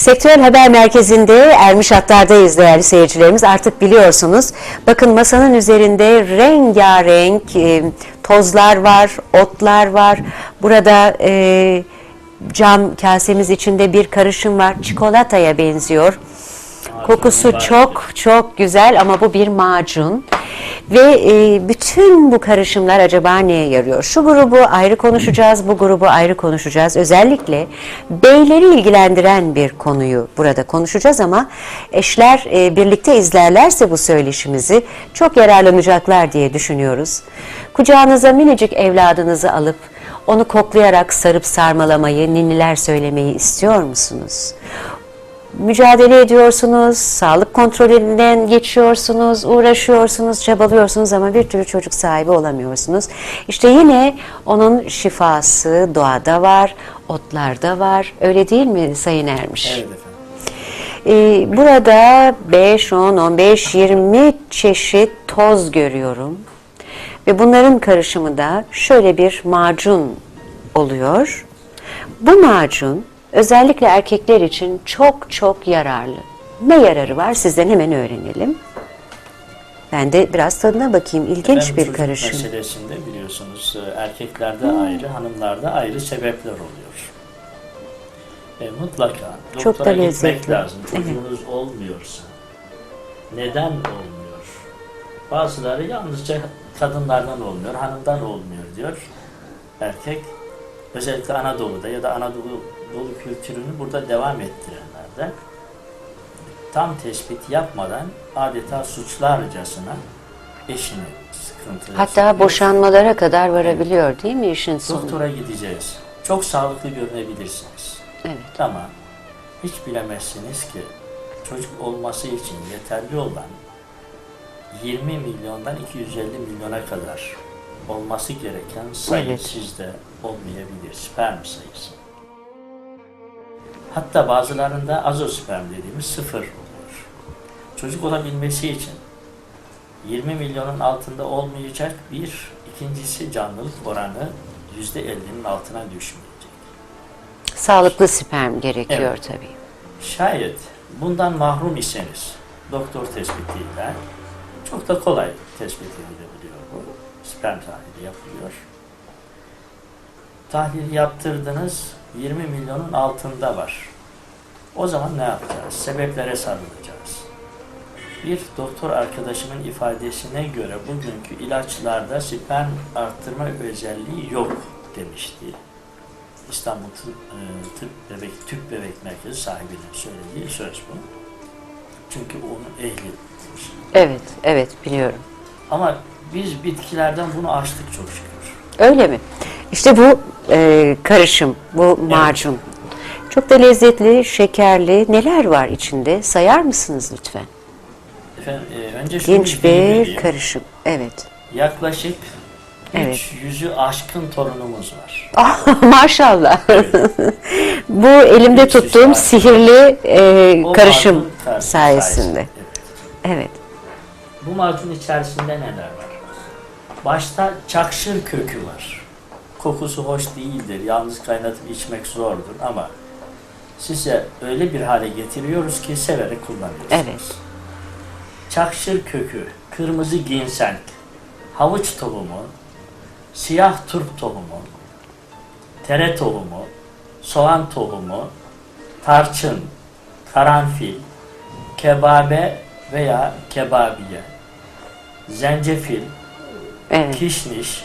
Sektörel Haber Merkezi'nde Ermiş Hatlar'dayız değerli seyircilerimiz. Artık biliyorsunuz. Bakın masanın üzerinde rengarenk e, tozlar var, otlar var. Burada e, cam kasemiz içinde bir karışım var. Çikolataya benziyor. Kokusu çok çok güzel ama bu bir macun. Ve e, bütün bu karışımlar acaba neye yarıyor? Şu grubu ayrı konuşacağız, bu grubu ayrı konuşacağız. Özellikle beyleri ilgilendiren bir konuyu burada konuşacağız ama eşler e, birlikte izlerlerse bu söyleşimizi çok yararlanacaklar diye düşünüyoruz. Kucağınıza minicik evladınızı alıp onu koklayarak sarıp sarmalamayı, ninniler söylemeyi istiyor musunuz? Mücadele ediyorsunuz, sağlık kontrolünden geçiyorsunuz, uğraşıyorsunuz, çabalıyorsunuz ama bir türlü çocuk sahibi olamıyorsunuz. İşte yine onun şifası doğada var, otlarda var. Öyle değil mi Sayın Ermiş? Evet efendim. Ee, burada 5, 10, 15, 20 çeşit toz görüyorum. Ve bunların karışımı da şöyle bir macun oluyor. Bu macun özellikle erkekler için çok çok yararlı. Ne yararı var sizden hemen öğrenelim. Ben de biraz tadına bakayım. İlginç Efendim, bir karışım. meselesinde biliyorsunuz e, erkeklerde ayrı, hanımlarda ayrı sebepler oluyor. E, mutlaka Çok da gitmek lezzetli. lazım. Çocuğunuz olmuyorsa. Neden olmuyor? Bazıları yalnızca kadınlardan olmuyor, hanımdan olmuyor diyor. Erkek özellikle Anadolu'da ya da Anadolu Dolu kültürünü burada devam ettirenlerde tam tespit yapmadan adeta suçlarcasına eşini sıkıntı Hatta boşanmalara kadar varabiliyor değil mi işin sonu? Doktora gideceğiz. Çok sağlıklı görünebilirsiniz. Evet. Ama hiç bilemezsiniz ki çocuk olması için yeterli olan 20 milyondan 250 milyona kadar olması gereken sayı Evet. sizde olmayabilir. Sperm sayısı. Hatta bazılarında azosperm dediğimiz sıfır oluyor. Çocuk olabilmesi için 20 milyonun altında olmayacak bir, ikincisi canlılık oranı %50'nin altına düşmeyecek. Sağlıklı sperm gerekiyor Evet. tabii. Şayet bundan mahrum iseniz doktor tespitiyle çok da kolay tespit edilebiliyor bu. Sperm tahlili yapılıyor. Tahlil yaptırdınız 20 milyonun altında var. O zaman ne yapacağız? Sebeplere sarılacağız. Bir doktor arkadaşımın ifadesine göre bugünkü ilaçlarda sperm arttırma özelliği yok demişti. İstanbul Tıp, e, Tıp Bebek, Tüp Bebek Merkezi sahibinin söylediği söz bu. Çünkü onun ehli. Evet, evet biliyorum. Ama biz bitkilerden bunu açtık çok şükür. Öyle mi? İşte bu e, karışım, bu macun. Çok da lezzetli, şekerli. Neler var içinde? Sayar mısınız lütfen? Efendim, e, önce şunu Genç bir karışım. Evet. Yaklaşık Evet. 300'ü aşkın torunumuz var. Ah, maşallah. bu elimde Üç tuttuğum sihirli e, O karışım kar- sayesinde. Evet. Evet. Bu macun içerisinde neler var? Başta çakşır kökü var. Kokusu hoş değildir. Yalnız kaynatıp içmek zordur ama size öyle bir hale getiriyoruz ki severek kullanıyorsunuz. Evet. Çakşır kökü, kırmızı ginseng, havuç tohumu, siyah turp tohumu, tere tohumu, soğan tohumu, tarçın, karanfil, kebabe veya kebabiye, zencefil, Evet. kişniş,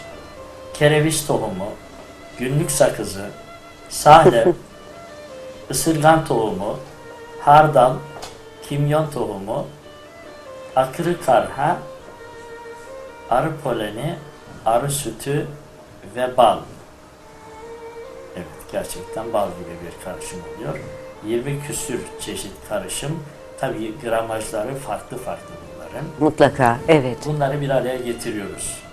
kereviz tohumu, günlük sakızı, sade, ısırgan tohumu, hardal, kimyon tohumu, akırı karha, arı poleni, arı sütü ve bal. Evet, gerçekten bal gibi bir karışım oluyor. 20 küsür çeşit karışım. Tabii gramajları farklı farklı bunların. Mutlaka. Evet. Bunları bir araya getiriyoruz.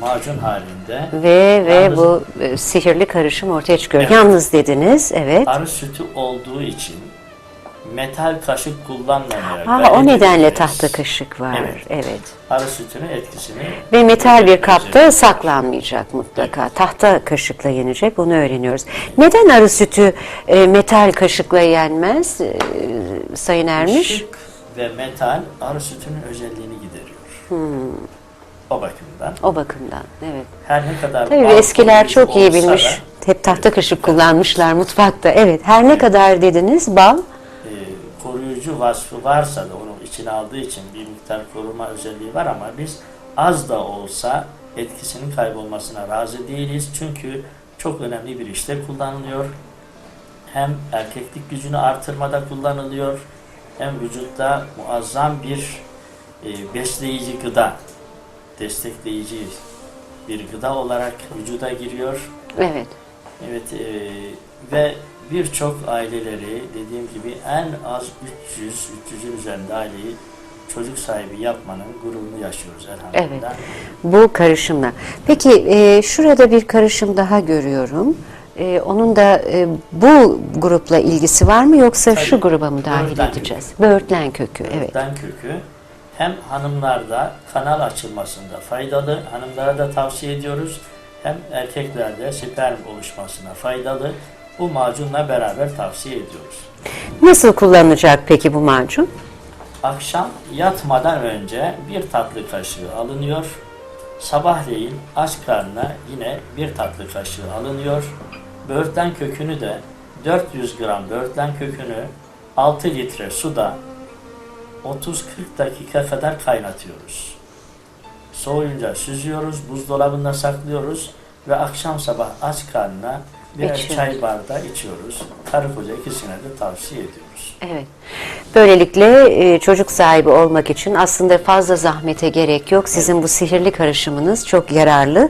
Macun halinde. Ve ve Yalnız- bu e, sihirli karışım ortaya çıkıyor. Evet. Yalnız dediniz. Evet. Arı sütü olduğu için metal kaşık kullanmamaya Ha, gayret o nedenle edeceğiz. tahta kaşık var. Evet. evet. Arı sütünün etkisini Ve metal bir kapta göreceğiz. saklanmayacak mutlaka. Tahta kaşıkla yenecek bunu öğreniyoruz. Neden arı sütü e, metal kaşıkla yenmez e, Sayın Ermiş? Işık ve metal arı sütünün özelliğini gideriyor. Hmm. O bakımdan. O bakımdan evet. Her ne kadar Tabii eskiler çok iyi bilmiş. da, Hep tahta kaşık kullanmışlar mutfakta. Evet. Her ne kadar dediniz bal e, koruyucu vasfı varsa da onu içine aldığı için bir miktar koruma özelliği var ama biz az da olsa etkisinin kaybolmasına razı değiliz. Çünkü çok önemli bir işte kullanılıyor. Hem erkeklik gücünü artırmada kullanılıyor hem vücutta muazzam bir e, besleyici gıda, destekleyici bir gıda olarak vücuda giriyor. evet. Evet e, ve birçok aileleri dediğim gibi en az 300, 300'ün üzerinde aileyi çocuk sahibi yapmanın gururunu yaşıyoruz elhamdülillah. Bu karışımla. Peki e, şurada bir karışım daha görüyorum. E, onun da e, bu grupla ilgisi var mı yoksa Tabii. şu gruba mı dahil Böğürtlen edeceğiz? Böğürtlen kökü. Evet. Böğürtlen kökü hem hanımlarda kanal açılmasında faydalı, hanımlara da tavsiye ediyoruz. Hem erkeklerde sperm oluşmasına faydalı. Bu macunla beraber tavsiye ediyoruz. Nasıl kullanılacak peki bu macun? Akşam yatmadan önce bir tatlı kaşığı alınıyor. Sabahleyin aç karnına yine bir tatlı kaşığı alınıyor. Böğürtlen kökünü de 400 gram böğürtlen kökünü 6 litre suda 30-40 dakika kadar kaynatıyoruz. Soğuyunca süzüyoruz, buzdolabında saklıyoruz ve akşam sabah aç karnına birer İçiyoruz. çay bardağı içiyoruz. Karı koca ikisine de tavsiye ediyoruz. Evet. Böylelikle e, çocuk sahibi olmak için aslında fazla zahmete gerek yok. Sizin bu sihirli karışımınız çok yararlı.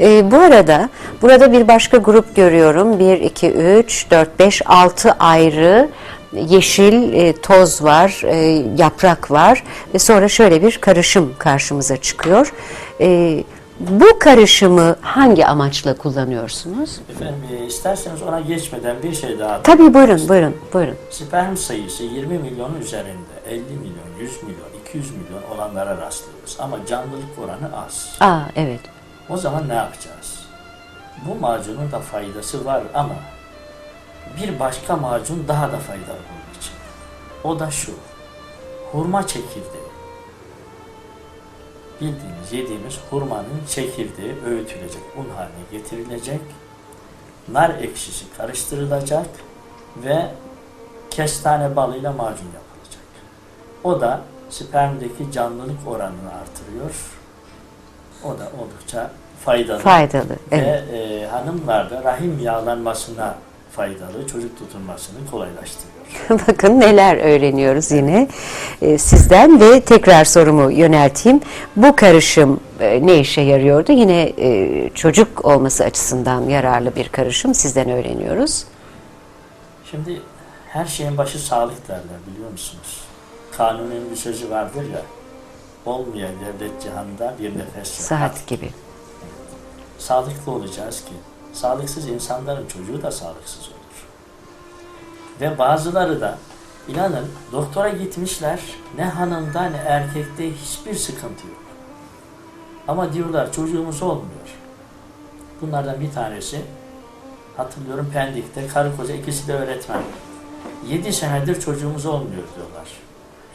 E, bu arada burada bir başka grup görüyorum. 1, 2, 3, 4, 5, 6 ayrı yeşil e, toz var, e, yaprak var ve sonra şöyle bir karışım karşımıza çıkıyor. E, bu karışımı hangi amaçla kullanıyorsunuz? Efendim e, isterseniz ona geçmeden bir şey daha Tabii buyurun, buyurun, buyurun. Sperm sayısı 20 milyonun üzerinde 50 milyon, 100 milyon, 200 milyon olanlara rastlıyoruz. Ama canlılık oranı az. Aa, evet. O zaman ne yapacağız? Bu macunun da faydası var ama bir başka macun daha da faydalı bunun için. O da şu. Hurma çekirdeği. Bildiğimiz, yediğimiz hurmanın çekirdeği öğütülecek, un haline getirilecek. Nar ekşisi karıştırılacak ve kestane balıyla macun yapılacak. O da spermdeki canlılık oranını artırıyor. O da oldukça faydalı. Faydalı. Evet. Ve e, hanımlarda rahim yağlanmasına faydalı, çocuk tutunmasını kolaylaştırıyor. Bakın neler öğreniyoruz yine e, sizden ve tekrar sorumu yönelteyim. Bu karışım e, ne işe yarıyordu? Yine e, çocuk olması açısından yararlı bir karışım sizden öğreniyoruz. Şimdi her şeyin başı sağlık derler biliyor musunuz? Kanunun bir sözü vardır ya, olmayan devlet cihanda bir nefes Saat gibi. Sağlıklı olacağız ki, sağlıksız insanların çocuğu da sağlıksız olur. Ve bazıları da inanın doktora gitmişler ne hanımda ne erkekte hiçbir sıkıntı yok. Ama diyorlar çocuğumuz olmuyor. Bunlardan bir tanesi hatırlıyorum Pendik'te karı koca ikisi de öğretmen. 7 senedir çocuğumuz olmuyor diyorlar.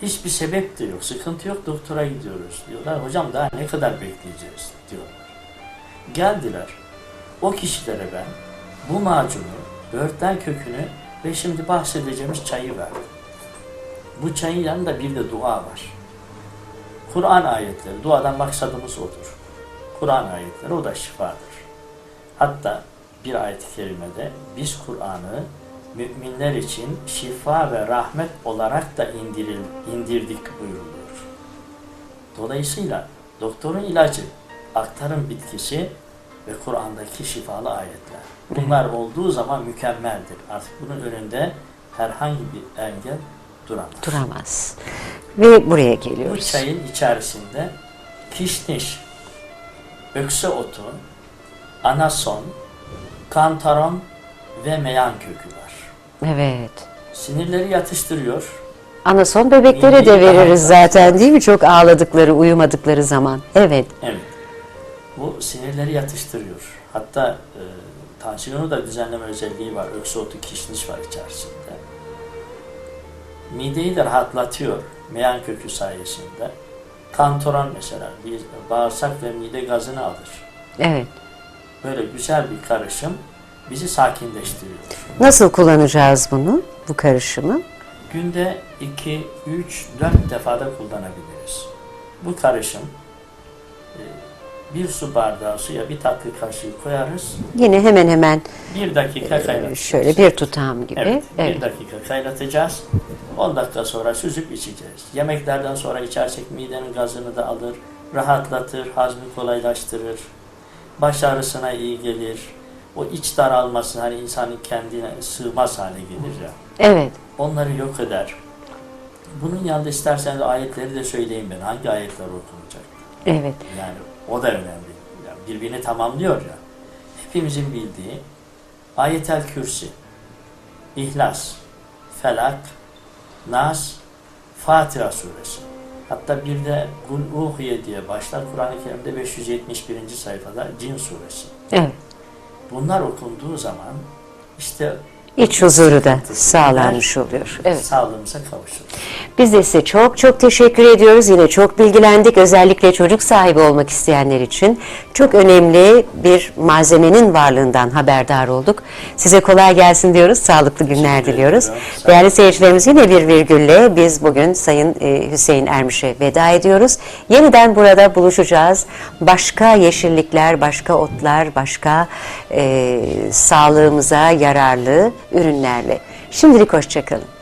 Hiçbir sebep de yok, sıkıntı yok doktora gidiyoruz diyorlar. Hocam daha ne kadar bekleyeceğiz diyorlar. Geldiler. O kişilere ben bu macunu, böğürtlen kökünü ve şimdi bahsedeceğimiz çayı verdim. Bu çayın yanında bir de dua var. Kur'an ayetleri, duadan maksadımız odur. Kur'an ayetleri o da şifadır. Hatta bir ayet-i kerimede biz Kur'an'ı müminler için şifa ve rahmet olarak da indiril, indirdik buyuruluyor. Dolayısıyla doktorun ilacı, aktarım bitkisi ve Kur'an'daki şifalı ayetler. Bunlar olduğu zaman mükemmeldir. Artık bunun önünde herhangi bir engel duramaz. Duramaz. Ve buraya Bu geliyoruz. çayın içerisinde kişniş, ökse otu, anason, kantaron ve meyan kökü var. Evet. Sinirleri yatıştırıyor. Anason bebeklere de Mideyi veririz zaten değil mi? Çok ağladıkları, uyumadıkları zaman. Evet. Evet. Bu sinirleri yatıştırıyor. Hatta e, tansiyonu da düzenleme özelliği var. Öksü otu, kişniş var içerisinde. Mideyi de rahatlatıyor meyan kökü sayesinde. Kantoron mesela bir bağırsak ve mide gazını alır. Evet. Böyle güzel bir karışım bizi sakinleştiriyor. Nasıl kullanacağız bunu? Bu karışımı? Günde 2, 3, 4 defada kullanabiliriz. Bu karışım e, bir su bardağı suya bir tatlı kaşığı koyarız. Yine hemen hemen Bir dakika kaynatacağız. şöyle bir tutam gibi. Evet, Evet. bir dakika kaynatacağız. 10 dakika sonra süzüp içeceğiz. Yemeklerden sonra içersek midenin gazını da alır, rahatlatır, hazmı kolaylaştırır. Baş ağrısına iyi gelir. O iç daralması hani insanın kendine sığmaz hale gelir ya. Evet. Onları yok eder. Bunun yanında isterseniz ayetleri de söyleyeyim ben. Hangi ayetler okunacak? Evet. Yani o da önemli. Yani birbirini tamamlıyor ya. Hepimizin bildiği Ayetel Kürsi, İhlas, Felak, Nas, Fatiha suresi. Hatta bir de Kul Uhiye diye başlar Kur'an-ı Kerim'de 571. sayfada Cin suresi. Evet. Bunlar okunduğu zaman işte İç huzuru da sağlanmış oluyor. Evet. sağlığımıza kavuşuruz. Biz de size çok çok teşekkür ediyoruz. Yine çok bilgilendik. Özellikle çocuk sahibi olmak isteyenler için çok önemli bir malzemenin varlığından haberdar olduk. Size kolay gelsin diyoruz. Sağlıklı günler diliyoruz. Değerli seyircilerimiz yine bir virgülle biz bugün Sayın e, Hüseyin Ermiş'e veda ediyoruz. Yeniden burada buluşacağız. Başka yeşillikler, başka otlar, başka e, sağlığımıza yararlı ürünlerle. Şimdilik hoşçakalın.